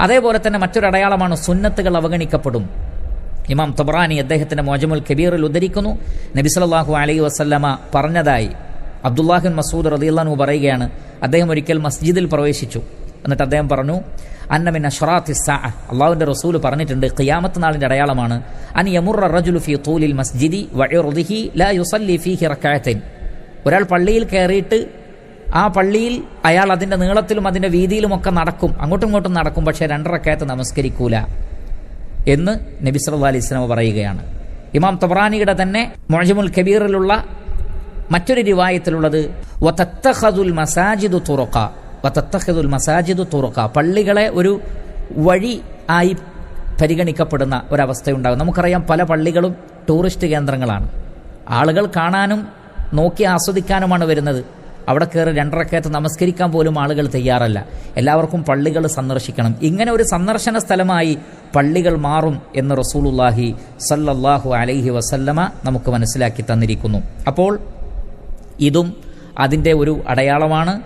അതേപോലെ തന്നെ മറ്റൊരു അടയാളമാണ് സുന്നത്തുകൾ അവഗണിക്കപ്പെടും. ഇമാം തബ്രാനി അദ്ദേഹത്തിന്റെ മോജമുൽ കബീറിൽ ഉദ്ധരിക്കുന്നു. നബി സല്ലല്ലാഹു അലൈഹി വസല്ലമ പറഞ്ഞതായി. അബ്ദുല്ലാഹിൻ മസൂദ് റളിയല്ലാഹു പറയുകയാണ് അദ്ദേഹം ഒരിക്കൽ മസ്ജിദിൽ പ്രവേശിച്ചു. എന്നിട്ട് അദ്ദേഹം പറഞ്ഞു അന്നമിൻ അഷറാത്ത് സാ അള്ളാഹുവിന്റെ റസൂൽ പറഞ്ഞിട്ടുണ്ട് ഖിയാമത്ത് നാളിന്റെ അടയാളമാണ് അൻ യമുറ റജുലു ഫി തൂലിൽ മസ്ജിദി വഇർദിഹി ലാ യുസല്ലി ഫി ഹിറക്കായത്തിൻ ഒരാൾ പള്ളിയിൽ കയറിയിട്ട് ആ പള്ളിയിൽ അയാൾ അതിന്റെ നീളത്തിലും അതിന്റെ വീതിയിലുമൊക്കെ നടക്കും. അങ്ങോട്ടും ഇങ്ങോട്ടും നടക്കും പക്ഷേ രണ്ടരക്കയത്ത് നമസ്കരിക്കൂല എന്ന് നബി സല്ലല്ലാഹു അലൈഹി വസല്ലം പറയുകയാണ്. ഇമാം തബ്രാനിയുടെ തന്നെ മൊഴജമുൽ കബീറിലുള്ള മറ്റൊരു റിവായത്തിലുള്ളത് വത്തഹദുൽ മസാജിദു തുറക്ക വത്തഹദുൽ മസാജിദു തുറക്ക പള്ളികളെ ഒരു വഴി ആയി പരിഗണിക്കപ്പെടുന്ന ഒരവസ്ഥയുണ്ടാകും. നമുക്കറിയാം പല പള്ളികളും ടൂറിസ്റ്റ് കേന്ദ്രങ്ങളാണ്. ആളുകൾ കാണാനും നോക്കി ആസ്വദിക്കാനുമാണ് വരുന്നത്. അവിടെ കയറി രണ്ടരക്കയത്ത് നമസ്കരിക്കാൻ പോലും ആളുകൾ തയ്യാറല്ല. എല്ലാവർക്കും പള്ളികൾ സന്ദർശിക്കണം. ഇങ്ങനെ ഒരു സന്ദർശന സ്ഥലമായി പള്ളികൾ മാറും എന്ന് റസൂലുല്ലാഹി സല്ലല്ലാഹു അലൈഹി വസല്ലമ നമുക്ക് മനസ്സിലാക്കി തന്നിരിക്കുന്നു. അപ്പോൾ ഇതും അതിന്റെ ഒരു അടയാളമാണ്.